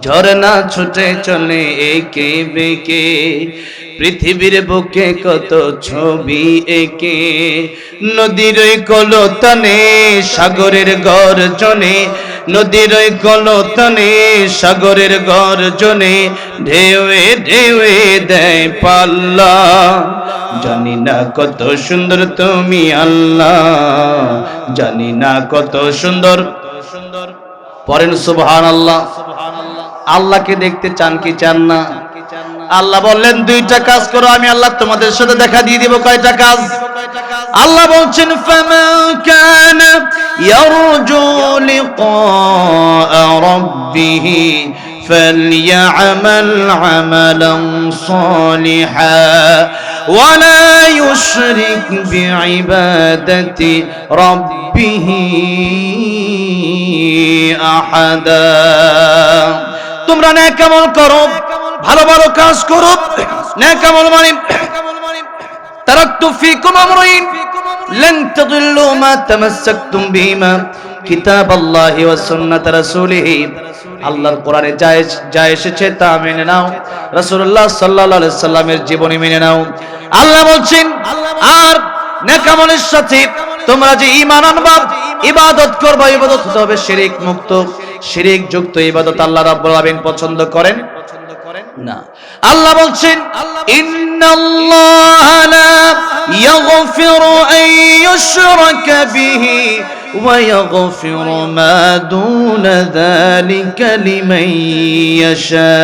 ঝরনা ছুটে চলে একে বেকে। পৃথিবীর বুকে কত ছবি একে। নদীর কলতনে, সাগরের গর্জনে। নদীর কলতনে, সাগরের গর্জনে। ঢেউয়ে ঢেউয়ে দেয় পাল্লা। জানি না কত সুন্দর তুমি আল্লাহ। জানি না কত সুন্দর। সুন্দর পরেন সুবহান আল্লাহ আল্লাহকে দেখতে চান কি চান না আল্লাহ বললেন দুইটা কাজ করো আমি আল্লাহ তোমাদের সাথে দেখা দিয়ে দিব কয়টা কাজ আল্লাহ বলছেন ফামান কানা ইয়ারজু লিকা রাব্বিহ فليعمل عملا صالحا ولا يشرك بعبادة ربه أحدا তোমরা ন্যাকামল করো ভালো ভালো কাজ করো ন্যাকামল মানে তারাক্তু ফিকুম আমরাইন لن تضلوا ما تمسكتم بهما কিতাব আল্লাহ ওয়া সুন্নাত রাসূলিহি আল্লাহর কোরআনে যা এস- যা এসেছে তা মেনে নাও রাসূলুল্লাহ সাল্লাল্লাহু আলাইহি সাল্লামের জীবনী মেনে নাও আল্লাহ বলছেন আর নেকামলের সাথে তোমরা যে ঈমান আনবা ইবাদত করবা ইবাদত হতে হবে শিরিক মুক্ত শিরিক যুক্ত ইবাদত আল্লাহ রাব্বুল আলামিন পছন্দ করেন? না। আল্লাহ বলছেন ইন্নাল্লাহ লা ইয়াগফিরু আন ইউশরাকা বিহি দুনা যালিকা লিমান ইয়াশা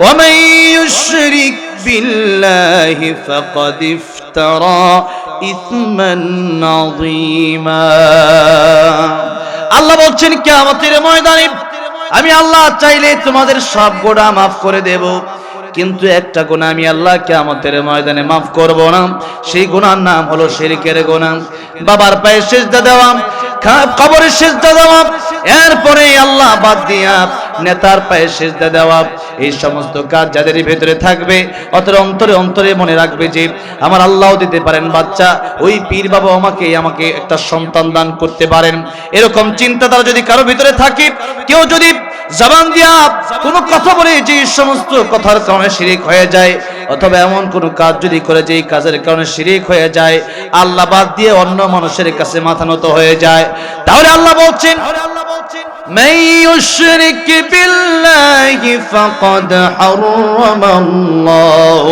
ওয়া মান ইউশরিক বিল্লাহি ফাকাদ ইফতারা ইসমান আযীমা। আল্লাহ বলছেন, কিয়ামতের ময়দানে আমি আল্লাহ চাইলে তোমাদের সব গোড়া মাফ করে দেব। কিন্তু একটা গোনা আমি আল্লাহ কিয়ামতের ময়দানে মাফ করব না। সেই গোনার নাম হলো শেরিকের গোনা বাবার পায়ে সেজদা দেওয়া। খা- কবরে সেজদা দেওয়া, এরপরে আল্লাহ বাদ দিয়া নেতার পায়ে সেজদা দেওয়া, এই সমস্ত কাজ যাদের ভেতরে থাকবে, অতর অন্তরে অন্তরে মনে রাখবে যে, আমার আল্লাহও দিতে পারেন বাচ্চা, ওই পীর বাবা আমাকে আমাকে একটা সন্তান দান করতে পারেন। এরকম চিন্তা তারা যদি কারও ভিতরে থাকে, কেউ যদি জবান দিয়া কোনো কথা বলে যে সমস্ত কথার কারণে শিরিক হয়ে যায় অথবা এমন কোনো কাজ যদি করে যে এই কাজের কারণে শিরিক হয়ে যায় আল্লাহ বাদ দিয়ে অন্য মানুষের কাছে মাথা নত হয়ে যায় তাহলে আল্লাহ বলছেন من يشرك بالله فقد حرم الله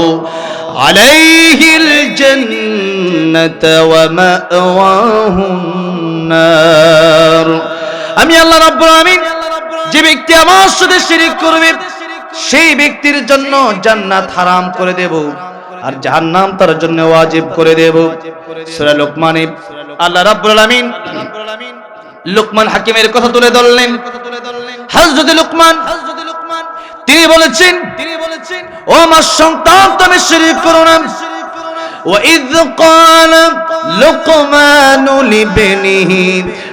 عليه الجنة ومأواه النار আমি আল্লাহ রাব্বুল আমিন যে ব্যক্তি আমার সাথে শিরিক করবে সেই ব্যক্তির জন্য জান্নাত হারাম করে দেব আর জাহান্নাম তার জন্য ওয়াজিব করে দেব সূরা লোকমানে আল্লাহ রাব্বুল আমিন লোকমান হাকিমের কথা তুলে ধরলেন হযরত লোকমান তিনি বলেছেন তিনি বলেছেন ও আমার সন্তান তুমি শিরিক করো না وإذ قال لقمان لابنه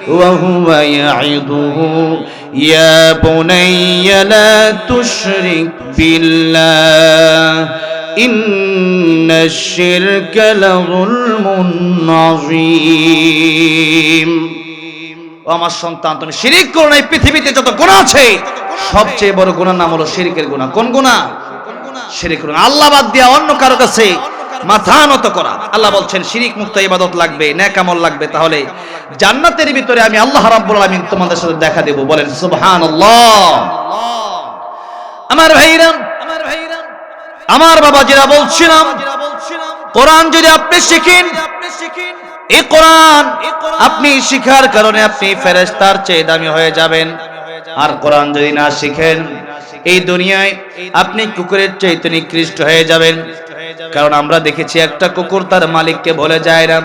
وهو يعظه يا بني لا تشرك بالله إن الشرك لظلم عظيم ও আমার সন্তান তুমি শিরিক করো না এই পৃথিবীতে যত গুনাহ আছে সবচেয়ে বড় গুনার নাম হলো শিরিকের গুনাহ কোন গুনাহ শিরিক গুনাহ আল্লাহ বাদ দিয়া অন্য কারো কাছে মাথা নত করা। আল্লাহ বলছেন, শিরিক মুক্ত ইবাদত লাগবে নেকামল লাগবে। তাহলে জান্নাতের ভিতরে আমি আল্লাহ রাব্বুল আলামিন তোমাদের সাথে দেখা দেব। বলেন, সুবহানাল্লাহ। আমার আমার আমার বাবা বলছিলাম, কোরআন যদি আপনি শিখেন কোরআন আপনি শিখার কারণে আপনি ফেরেশতার চেয়ে দামি হয়ে যাবেন। আর কোরআন যদি না শিখেন, এই দুনিয়ায় আপনি কুকুরের চাইতে নিকৃষ্ট হয়ে যাবেন। কারণ আমরা দেখেছি একটা কুকুর তার মালিককে বলে যায় না।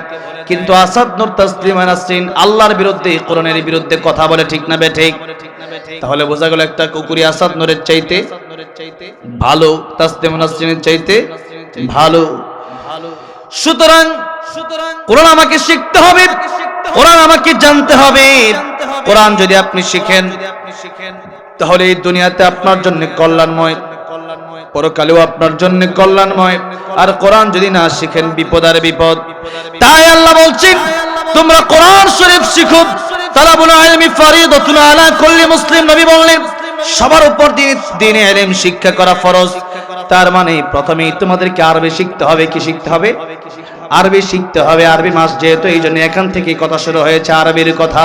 কিন্তু আসাদ নূর তাসলিমা নাসরিন আল্লাহর বিরুদ্ধে, কোরআনের বিরুদ্ধে কথা বলে ঠিক না ঠিক? তাহলে বোঝা গেল একটা কুকুরি আসাদ নূরের চাইতে ভালো, তাসলিমা নাসরিনের চাইতে ভালো। সুতরাং কোরআন আমাকে শিখতে হবে, কোরআন আমাকে জানতে হবে। কোরআন যদি আপনি শিখেন, তাহলে এই দুনিয়াতে আপনার জন্য কল্যাণময়। পরকালেও আপনার জন্য কল্যাণময়। আর কোরআন যদি না শিখেন, বিপদ আর বিপদ। তাই আল্লাহ বলছেন, তোমরা কোরআন শরীফ শিখো। তালাবুল ইলমি ফরিদাতুন আলা কুল্লি মুসলিম, নবী বললেন, সবার উপর দিন, দিনে ইলম শিক্ষা করা ফরজ। তার মানে প্রথমেই তোমাদেরকে আরবি শিখতে হবে, কি শিখতে হবে? আরবি শিখতে হবে, আরবি মাস যেহেতু, এই জন্য এখান থেকে কথা শুরু হয়েছে আরবির কথা।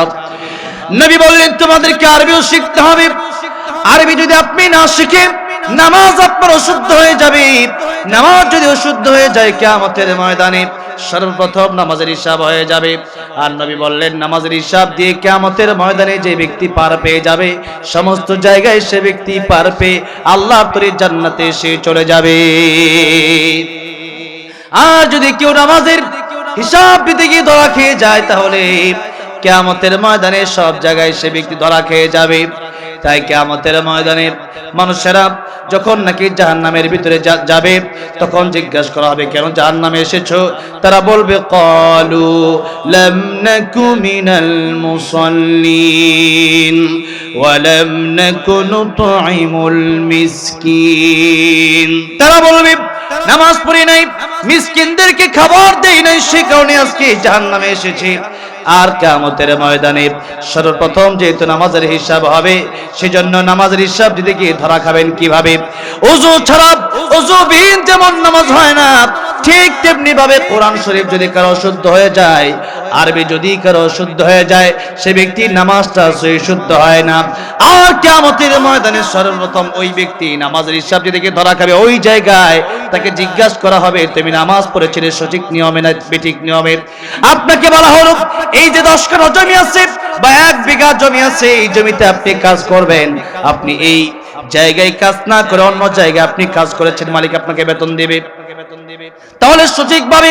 নবী বললেন, তোমাদেরকে আরবিও শিখতে হবে। আরবি যদি আপনি না শিখেন নামাজ আপনার অশুদ্ধ হয়ে যাবে। নামাজ যদি অশুদ্ধ হয়ে যায়, কিয়ামতের ময়দানে সর্বপ্রথম নামাজের হিসাব হয়ে যাবে। আর নবী বললেন, নামাজের হিসাব দিয়ে কিয়ামতের ময়দানে যে ব্যক্তি পার পেয়ে যাবে, সমস্ত জায়গায় সে ব্যক্তি পার পেয়ে আল্লাহ তরি জান্নাতে সে চলে যাবে। আর যদি কেউ নামাজের হিসাব দিতে গিয়ে ধরা খেয়ে যায়, তাহলে কেয়ামতের ময়দানে সব জায়গায় সে ব্যক্তি ধরা খেয়ে যাবে। তাই কেয়ামতের ময়দানে মানুষেরা যখন নাকি জাহান নামের ভিতরে যাবে, তখন জিজ্ঞাসা করা হবে, কেন জাহান নামে এসেছ? তারা বলবে, কলু লাম নাকু মিনাল মুসাল্লিন ওয়ালাম নাকু নুতঈমুল মিসকিন। তারা বলবে, নামাজ পড়ি নাই, মিসকিনদেরকে খাবার দেই নাই, সে কারণে আজকে জাহান্নামে এসেছি। আর কেমতের ময়দানে। সর্বপ্রথম যেহেতু নামাজের হিসাব হবে, সেজন্য নামাজের হিসাব দিতে গিয়ে ধরা খাবেন কীভাবে? অজু ছাড়া ওযুবিহীন যেমন নামাজ হয় না ঠিক তেমনি ভাবে কোরআন শরীফ যদি কারও অশুদ্ধ হয়ে যায়, আরবি যদি কারও অশুদ্ধ হয়ে যায়, সে ব্যক্তির নামাজটা সহি শুদ্ধ হয় না। আর কিয়ামতের ময়দানে সর্বপ্রথম ওই ব্যক্তি নামাজের হিসাব যেদিকে ধরা খাবে ওই জায়গায়, তাকে জিজ্ঞাসা করা হবে, তুমি নামাজ পড়েছিলে সঠিক নিয়মে না বেঠিক নিয়মে? আপনাকে বলা হলো, এই যে দশ কাঠা জমি আছে বা এক বিঘা জমি আছে, এই জমিতে আপনি কাজ করবেন। আপনি এই জায়গায় কাজ না করে অন্য জায়গায় আপনি কাজ করেছেন, মালিক আপনাকে বেতন দেবে। তাহলে সঠিকভাবে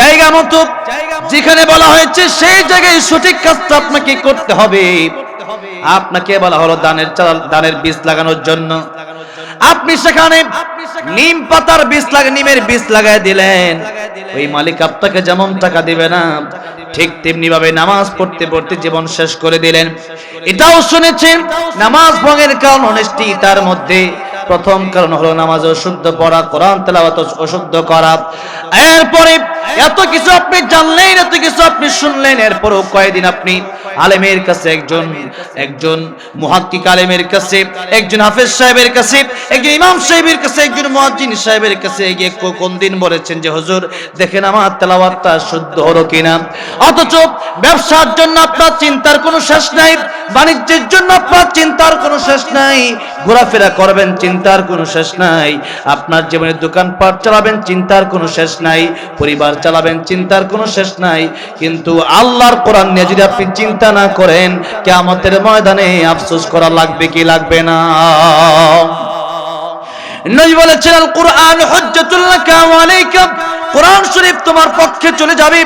জায়গা মতো যেখানে বলা হয়েছে সেই জায়গায় সঠিক কাজটা আপনাকে করতে হবে। আপনাকে বলা হলো দানের চাল দানের বীজ লাগানোর জন্য। আপনি সেখানে নিম পাতার বীজ লাগা নিমের বীজ লাগাই দিলেন। ওই মালিক আপনাকে যেমন টাকা দিবে না ঠিক তেমনি ভাবে নামাজ পড়তে পড়তে জীবন শেষ করে দিলেন। এটাও শুনেছেন নামাজ ভঙ্গের কারণ অনেস্টি তার মধ্যে। প্রথম কারণ হলো নামাজ অশুদ্ধ পড়া কোরআন তেলাওয়াত অশুদ্ধ করা। এরপরে এত কিছু আপনি জানলেন এত কিছু আপনি শুনলেন। এরপরও কয়েকদিন আপনি আলেমের কাছে, একজন একজন মুহাক্কিক আলেমের কাছে, একজন হাফেজ সাহেবের কাছে, একজন ইমাম সাহেবের কাছে, একজন মুয়াজ্জিন সাহেবের কাছে গিয়ে কোন দিন বলেছেন যে, হুজুর, দেখেন আমার তেলাওয়াতটা শুদ্ধ হলো কিনা? অথচ ব্যবসার জন্য আপনার চিন্তার কোনো শেষ নাই, বাণিজ্যের জন্য আপনার চিন্তার কোনো শেষ নাই, ঘোরাফেরা করবেন, চিন্তার কোনো শেষ নাই, আপনার জীবনে দোকানপাট চালাবেন, চিন্তার কোনো শেষ নাই, পরিবার চালাবেন, চিন্তার কোনো শেষ নাই। কিন্তু আল্লাহর কোরআন নিয়ে যদি আপনি চিন্তা না করেন, কেয়ামতের ময়দানে আফসোস করা লাগবে কি লাগবে না? নবী বলেছেন আল কোরআন হজ্জতুল্লাহ আলাইকা কোরআন শরীফ তোমার পক্ষে চলে যাবে,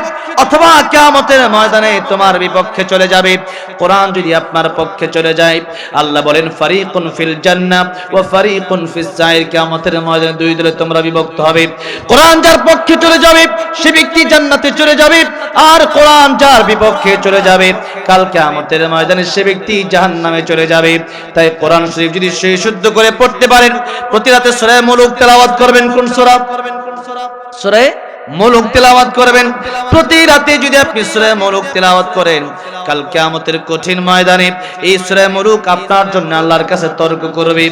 অথবা কিয়ামতের ময়দানে তোমার বিপক্ষে চলে যাবে। কোরআন যদি আপনার পক্ষে চলে যায়, আল্লাহ বলেন, ফারিকুন ফিল জান্নাহ ওয়া ফারিকুন ফিস সাইর কিয়ামতের ময়দানে দুই দলে তোমরা বিভক্ত হবে। কোরআন যার পক্ষে চলে যাবে, সে ব্যক্তি জান্নাতে চলে যাবে, আর কোরআন যার বিপক্ষে চলে যাবে, কাল কিয়ামতের ময়দানে সে ব্যক্তি জাহান্নামে চলে যাবে। তাই কোরআন শরীফ যদি সে শুদ্ধ করে পড়তে পারেন, প্রতি রাতে সূরা মুলুক তেলাওয়াত করবেন, কোন সূরা? সূরা মুলুক তেলাওয়াত করবেন। প্রতি রাতে যদি আপনি সূরা মুলুক তেলাওয়াত করেন, কাল কিয়ামতের কঠিন ময়দানে এই সূরা মুলুক আপনার জন্য আল্লাহর কাছে তর্ক করবে।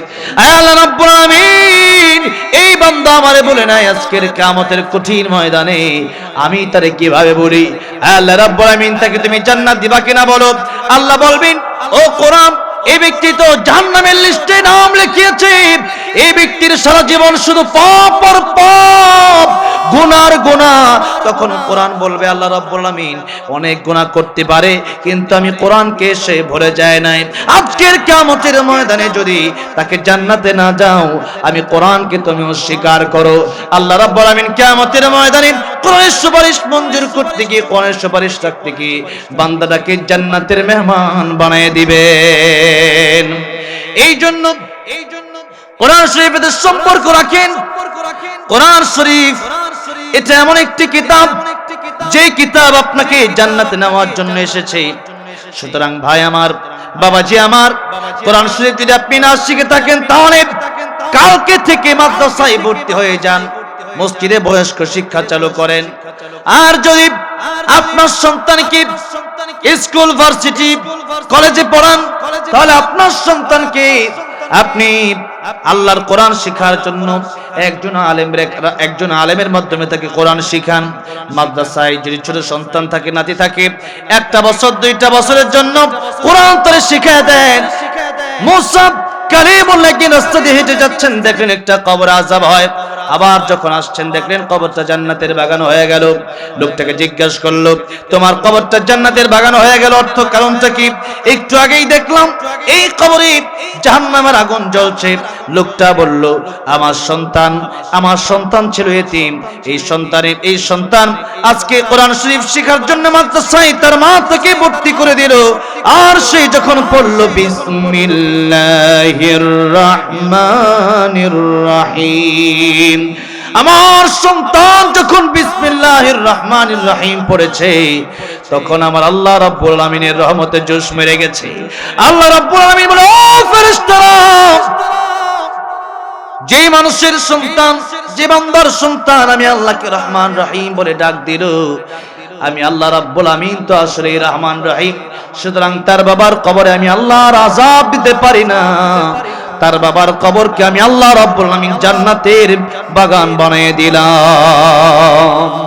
আল্লাহ রাব্বুল আমিন এই বান্দা আমারে বলে নাই আজকের কিয়ামতের কঠিন ময়দানে, আমি তারে কীভাবে বলি? আল্লাহ রাব্বুল আমিন তাকে তুমি জান্নাত দিবা কিনা বলো? আল্লাহ বলবেন, ও কোরআন, এই ব্যক্তি তো জাহান্নামের লিস্টে নাম লিখিয়েছে। এই ব্যক্তির সারা জীবন শুধু পাপ আর পাপ। গুনার গুনাহ। তখন কোরআন বলবে, আল্লাহ রাব্বুল অনেক গুণা করতে পারে, কিন্তু আমি কোরআনকে সে ভরে যায় নাই। আজকের কিয়ামতের ময়দানে যদি তাকে জান্নাতে না যাও, আমি কোরআনকে তুমি অস্বীকার করো। আল্লাহ রাব্বুল আমিন কিয়ামতের ময়দানে কোরআনের সুপারিশ মঞ্জুর করতে গিয়ে, কোরআনের সুপারিশ রাখতে গিয়ে বান্দাটাকে জান্নাতের মেহমান বানিয়ে দিবেন। এই জন্য কোরআন শরীফের সম্পর্ক রাখেন। কোরআন শরীফ, এটা এমন একটি কিতাব যে কিতাব আপনাকে জান্নাতে নেওয়ার জন্য এসেছে। সুতরাং ভাই আমার, বাবাজি আমার, কোরআন শরীফ যদি আপনি না শিখে থাকেন, তাহলে কালকে থেকে মাদ্রাসায় ভর্তি হয়ে যান। মসজিদে বয়স্ক শিক্ষা চালু করেন। আর যদি আপনার সন্তানকে স্কুল, ভার্সিটি, কলেজে পড়ান, তাহলে আপনার সন্তানকে আপনি আল্লাহর কোরআন শেখার জন্য একজন আলেম একজন আলেমের মাধ্যমে তাকে কোরআন শিখান। মাদ্রাসায় যদি ছোট সন্তান থাকে, নাতি থাকে, একটা বছর, দুইটা বছরের জন্য কোরআন তারা শিখা দেন। মুসাব কালিমুল্লাহ রাস্তা দিয়ে হেঁটে যাচ্ছেন দেখেন একটা কবর আজাব হয়। আবার যখন আসছেন, দেখলেন কবরটা জান্নাতের বাগান হয়ে গেল। লোকটাকে জিজ্ঞাসা করল, তোমার কবরটা জান্নাতের বাগান হয়ে গেল অর্থ কারণটা কি? একটু আগেই দেখলাম, এই কবরে জাহান্নামের আগুন জ্বলছে। লোকটা বলল, আমার সন্তান আমার সন্তান ছিল এতিম। এই সন্তানের, এই সন্তান আজকে কোরআন শরীফ শেখার জন্য মাত্র মাদ্রাসায় তার মা তাকে ভর্তি করে দিল। আর সে যখন পড়ল, বিসমিল্লাহির রহমানির রহিম। আমার সন্তান যখন বিসমিল্লাহির রহমানির রহিম পড়েছে, তখন আমার আল্লাহ রাব্বুল আলামিনের রহমতে জোশ মেরে গেছে। আল্লাহ রাব্বুল আলামিন বলে, ও ফেরেশতারা! যে মানুষের সন্তান, যে বান্দার সন্তান, আমি আল্লাহকে রহমান রহিম বলে ডাক দিল। আমি আল্লাহ রাব্বুল আমিন তো আসলে রহমান রহিম। সুতরাং তার বাবার কবরে আমি আল্লাহর আজাব দিতে পারি না। তার বাবার কবরকে আমি আল্লাহ রব্বুল আমিন জান্নাতের বাগান বানিয়ে দিলাম।